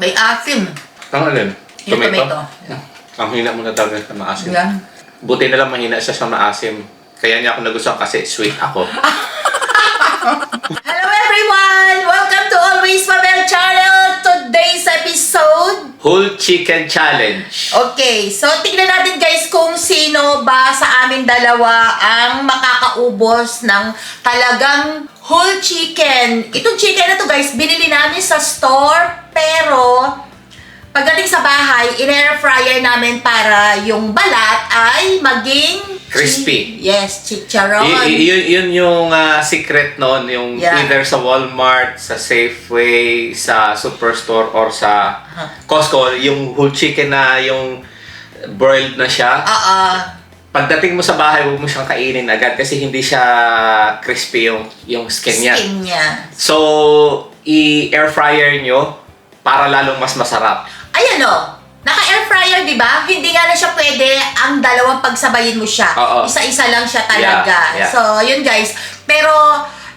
May asim. Ang alin? Yung tomato. Ang hina mo na talaga sa maasim. Yan. Buti na lang mahina siya sa maasim. Kaya niya ako nagustuhan kasi sweet ako. Hello everyone! Welcome to Always Mabel Channel! Today's episode Whole Chicken Challenge. Okay, so tignan natin guys kung sino ba sa amin dalawa ang makakaubos ng talagang whole chicken. Itong chicken na to guys, binili namin sa store, pero pagdating sa bahay, in-air fryer namin para yung balat ay maging Crispy. Yes, chicharon. Y- y- yun, yun yung ah, secret noon, yung Yeah. either sa Walmart, sa Safeway, sa Superstore, or sa Huh. Costco, yung whole chicken na yung broiled na siya. Oo. Pagdating mo sa bahay, huwag mo siyang kainin agad kasi hindi siya crispy yung, yung skin niya. Skin niya. So, i-air fryer nyo para lalong mas masarap. Ayan o. Naka-air fryer, di ba? Hindi nga na siya pwede ang dalawang pagsabayin mo siya. Oo. Isa-isa lang siya talaga. Yeah, yeah. So, yun guys. Pero,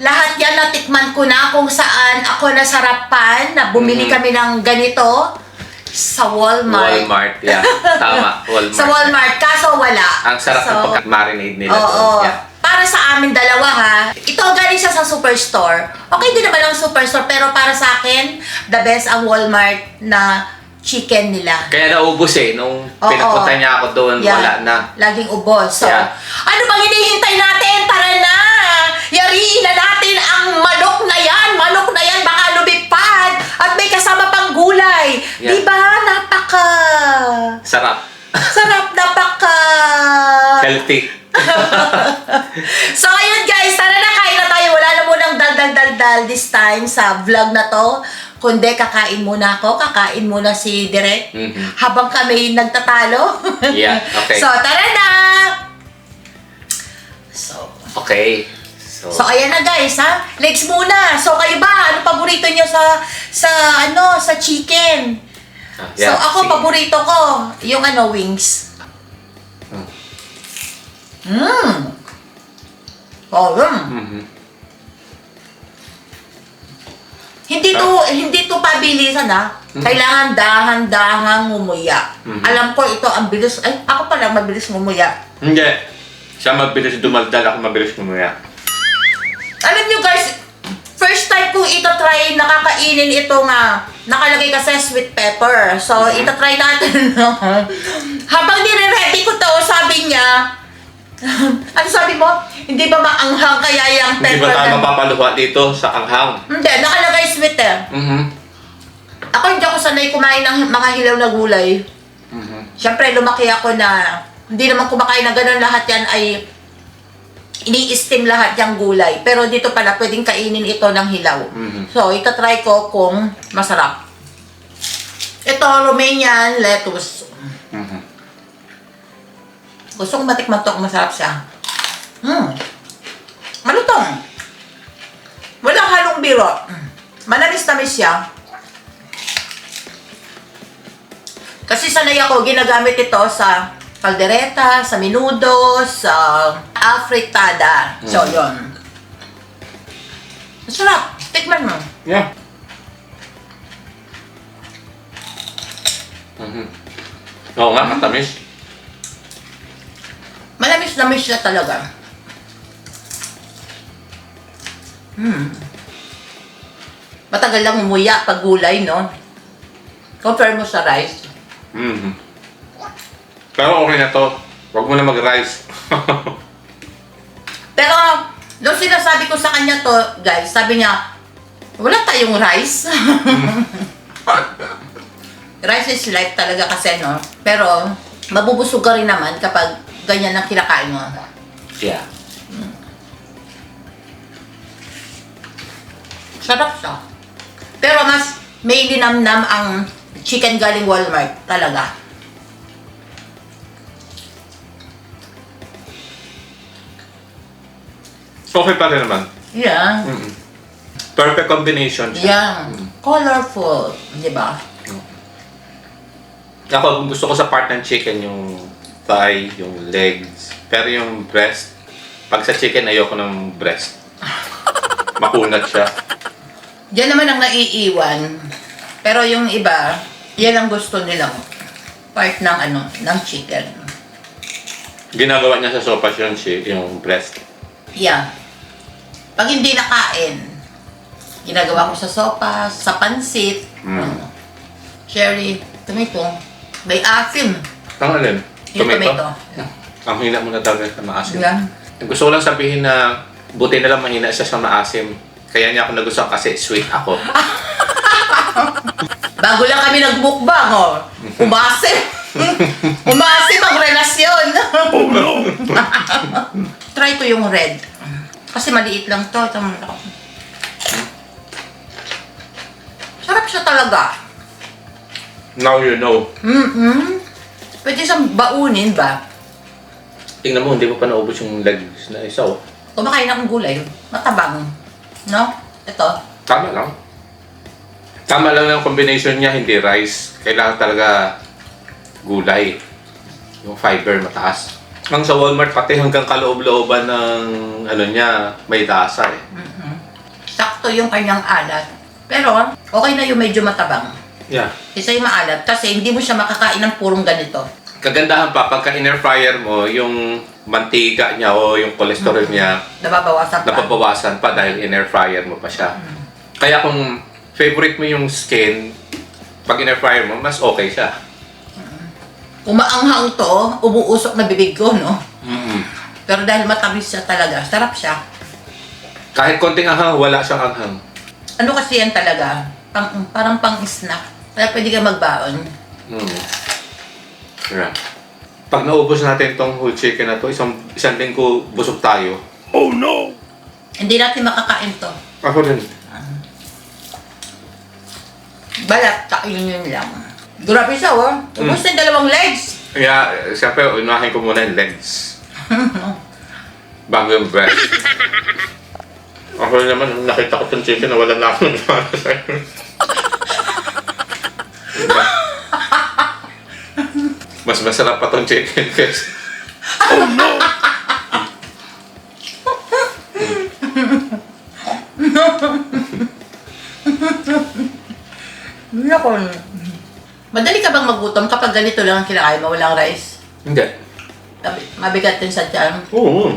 lahat yan natikman ko na kung saan ako nasarapan na bumili Mhm. kami ng ganito sa Walmart. Walmart, yeah. Tama, Walmart. Sa Walmart. Kaso wala. Ang sarap so, ng pagka-marinade nila Oo. Yeah. Para sa amin dalawa ha, ito galing siya sa superstore. Okay din naman ang superstore, pero para sa akin, the best ang Walmart na chicken nila. Kaya naubos eh, nung Oo. pinapunta niya ako doon, Yeah. wala na. Laging ubos. So, Yeah. ano bang hinihintay natin? Tara na! Yariin na natin ang manok na yan! Manok na yan, baka lumipad! At may kasama pang gulay. Yeah. Di ba? Napaka... Sarap. Sarap, napaka... Healthy. So, ayun guys, tara na, kain na tayo. Wala na munang dal-dal-dal-dal this time sa vlog na to. Kundi, kakain muna ako. Kakain muna si Direk. Mhm. Habang kami nagtatalo. Yeah, okay. so, tara na! So, Okay. So, So ayan na guys ha. Legs muna. So kayo ba ano paborito niyo sa sa ano sa chicken? ah, so ako sige. paborito ko yung ano wings. Hmm. Mm. Oh, yun. Mhm. Hindi to hindi to pabilisan ha. Kailangan dahan-dahang ngumuya. Mhm. Alam ko ito ang bilis. Ay, ako pa lang mabilis ngumuya. Hindi. Siya mabilis dumaldal, ako mabilis kumuya. Alam nyo guys, first time kong ito try, nakakainin ito nga, nakalagay kasi sweet pepper. So, ito try natin. Habang nire-ready ko to, sabi niya, ano sabi mo? Hindi ba maanghang kaya yung Hindi pepper? ba tayo na- mapapaluha dito sa anghang? Hindi, nakalagay sweet eh. Mhm. Ako hindi ako sanay kumain ng mga hilaw na gulay. Mhm. Siyempre, lumaki ako na hindi naman kumakain na ganun lahat yan ay ini-steam lahat yung gulay. Pero dito pala, pwedeng kainin ito ng hilaw. Mhm. So, itatry ko kung masarap. Ito, Romanian lettuce. Gusto kong matikman to masarap siya. Hmm. Malutong. Walang halong biro. Manamis-tamis siya. Kasi sanay ako, ginagamit ito sa kaldereta, sa minudo, sa afritada. So, Mm. yun. Masarap. Tikman mo. Yeah. Mhm. Oo nga, matamis. Malamis-lamis siya talaga. Hmm. Matagal lang umuya pag gulay, no? Compare mo sa rice. Mhm. Pero okay na to. Huwag mo na mag-rice. Pero, nung sinasabi ko sa kanya to, guys, sabi niya, wala tayong rice. rice is life talaga kasi, no? Pero, mabubusog ka rin naman kapag ganyan ang kinakain mo. yeah. Sarap siya. Pero mas may linamnam ang chicken galing Walmart talaga. Okay pa rin naman. Yeah. Mhm. Perfect combination siya. Yeah. Colorful. Di ba? Ako, kung gusto ko sa part ng chicken, yung thigh, yung legs. Pero yung breast, pag sa chicken, ayoko ng breast. Makunat siya. Diyan naman ang naiiwan. Pero yung iba, yan ang gusto nilang part ng ano, ng chicken. Ginagawa niya sa sopas yun, si, yung breast. Yeah. Pag hindi nakain, ginagawa ko sa sopas, sa pansit, Mm. cherry, tomato, may asim. Ang alin? Yung tomato. Ang hina mo na talaga sa maasim. Yan. Gusto ko lang sabihin na buti na lang mahina siya sa maasim. Kaya niya ako nagustuhan kasi sweet ako. Bago lang kami nagmukbang, oh. Umasim. Umasim ang relasyon. Oh no! Try ko yung red. Kasi maliit lang to. Ito. Sarap siya talaga. Now you know. Mm-mm. Pwede siyang baunin ba? Tingnan mo, hindi mo pa naubos yung legs na isa oh. Kumakain akong gulay. Matabang. No? Ito. Tama lang. Tama lang yung combination niya, hindi rice. Kailangan talaga gulay. Yung fiber mataas. Ang sa Walmart, pati hanggang kaloob-looban ng ano niya, may tasa eh. Sakto yung kanyang alat. Pero, okay na yung medyo matabang. Yeah. Isa yung maalat kasi hindi mo siya makakain ng purong ganito. Kagandahan pa, pagka inner fryer mo, yung mantika niya o yung cholesterol niya, Nababawasan pa. napabawasan pa dahil inner fryer mo pa siya. Kaya kung favorite mo yung skin, pag inner fryer mo, mas okay siya. Umaanghang to, umuusok na bibig ko, no? mm Pero dahil matamis siya talaga, sarap siya. Kahit konting anghang, wala siyang anghang. Ano kasi yan talaga? Pang, parang pang-snack. Kaya pwede ka magbaon. Mm. Yeah. Pag naubos natin tong whole chicken na to, isang, isang linggo busog tayo. Hindi natin makakain to. Ako rin. Balat, kainin yun lang. Grabe siya, oh. Ubus na yung dalawang legs. Kaya, siyempre, unahin ko muna yung legs. Bago yung breast. Ako rin naman, nakita ko tong chicken na wala na ako nagmana sa'yo. Diba? Mas masarap pa tong chicken kasi. Nako. Madali ka bang magutom kapag ganito lang ang kinakain mo, walang rice? Hindi. Mabigat din sa tiyan. Oo.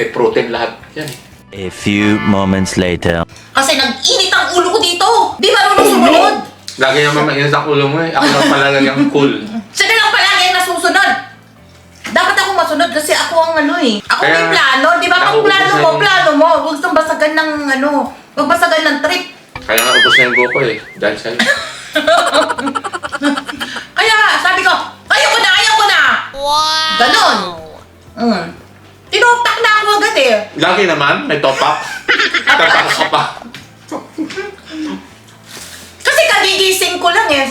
Eh, protein lahat yan eh. A few moments later. Kasi nag-init ang ulo ko dito. Di marunong sumunod. Lagi naman mainit ang ulo mo eh. Ako lang pala yung cool. Siya na lang palagi ang nasusunod. Dapat ako masunod kasi ako ang ano eh. Ako Kaya, may plano. Di ba pag plano mo, yung- plano mo. Huwag kang basagan ng ano. Huwag basagan ng trip. Kaya nga ubos na yung buko eh. Dahil sa'yo. Kaya sabi ko, ayoko na, ayoko na. Wow. Ganon. Mm. Tinopak na ako agad eh. Lagi naman, may top up. Tataka ka pa. Ko lang eh.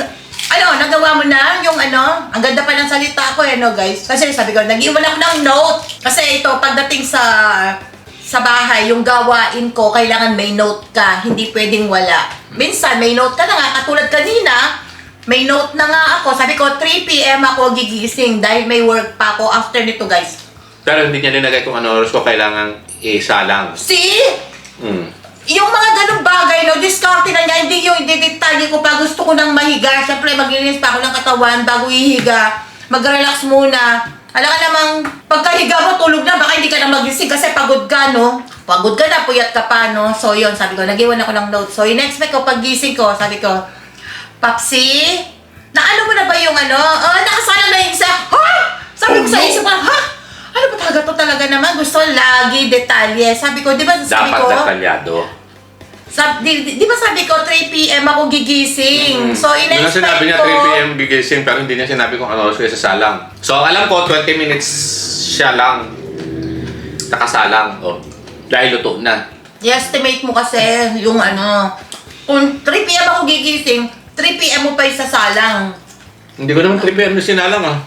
Ano, nagawa mo na yung ano, ang ganda pa ng salita ko eh, no guys. Kasi sabi ko, nag-iwan ako ng note. Kasi ito, pagdating sa sa bahay, yung gawain ko, kailangan may note ka. Hindi pwedeng wala. Minsan, may note ka na nga. Katulad kanina, may note na nga ako. Sabi ko, 3 p.m. ako gigising dahil may work pa ako after nito, guys. Pero hindi niya linagay kung ano oras ko kailangan isalang. See? Mm. Yung mga ganung bagay, no, discarte na niya, hindi yung idedetalye ko pa, gusto ko nang mahiga. Siyempre, maglinis pa ako ng katawan bago ihiga. Mag-relax muna. Alam ka namang, pagkahiga mo, tulog na, baka hindi ka na magising kasi pagod ka, no? Pagod ka na, puyat ka pa, no? So, yun, sabi ko, nag-iwan ako ng note. So, in-expect ko, pag gising ko, sabi ko, Papsi, naano mo na ba yung ano? Oh, nakasalang na yung isa. Ha? Sabi ko sa isip ko, ha? Ano ba talaga to talaga naman? Gusto lagi detalye. Sabi ko, di ba sabi Dapat ko? detalyado. Sab, di, di, di ba sabi ko, 3 p.m. ako gigising. So, Yun ang in-expect Mm. sinabi niya, ko. 3 p.m. gigising, pero hindi niya sinabi kung ano oras ko isasalang. So, alam ko, 20 minutes siya lang nakasalang. Oh. Dahil luto na. I-estimate mo kasi yung ano, kung 3 p.m. ako gigising, 3 p.m. mo pa isasalang. Hindi ko naman 3 p.m. na sinalang ah.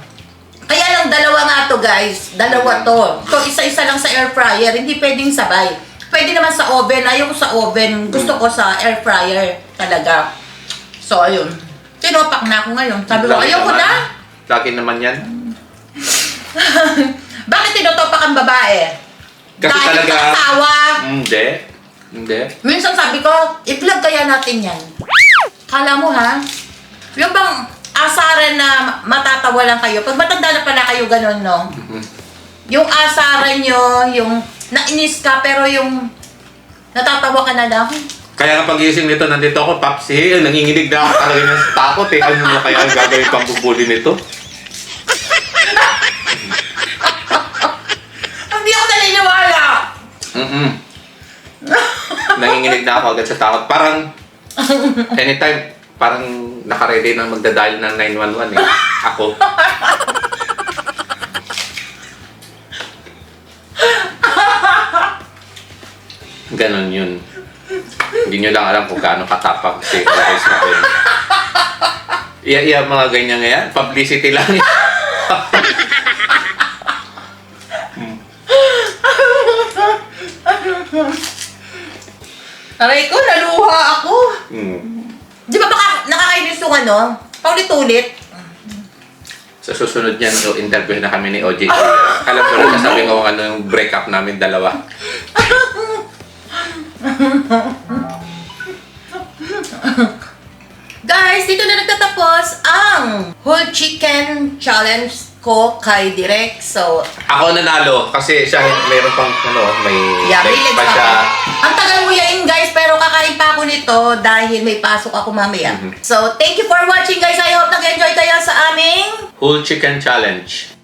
Kaya lang dalawa nga to guys. Dalawa to. So isa-isa lang sa air fryer. Hindi pwedeng sabay. Pwede naman sa oven. Ayaw ko sa oven. Gusto ko sa air fryer talaga. So ayun. Tinopak na ako ngayon. Sabi ko, Lagi ayaw ko naman. na. Lagi naman yan. Bakit tinotopak ang babae? Kasi Dahil talaga... sa asawa. Hindi. Hindi. Minsan sabi ko, i-vlog kaya natin yan. Kala mo ha? Yung bang asaran na matatawa lang kayo. Pag matanda na pala kayo ganun, no? Yung asaran nyo, yung nainis ka, pero yung natatawa ka na lang. Kaya nga pagising nito, nandito ako, Papsi, nanginginig na ako talaga ng takot eh. Ano mo kaya ang gagawin pang bubuli nito? Hindi ako naniniwala! Mm-mm. nanginginig na ako agad sa takot. Parang, anytime, parang nakaredy na magdadial ng 911 eh. Ako. Ganon yun. Hindi nyo lang alam kung gaano katapang si Always na yun. Iya, iya, mga ganyan nga yan. Publicity lang yan. Aray ko, naluha ako. Hmm. Di ba baka nakakainis yung ano? Paulit-ulit. Sa susunod niyan, so, interview na kami ni OJ. Alam ko na sasabihin ko kung ano yung breakup namin dalawa. Guys, dito na nagtatapos ang whole chicken challenge ko kay Direk. So, Ako nanalo kasi siya meron pang ano, may yeah, like may pa legs siya. ako. Ang tagal mo yain guys, pero kakain pa ako nito dahil may pasok ako mamaya. Mhm. So, thank you for watching guys. I hope nag-enjoy kayo sa aming Whole chicken challenge.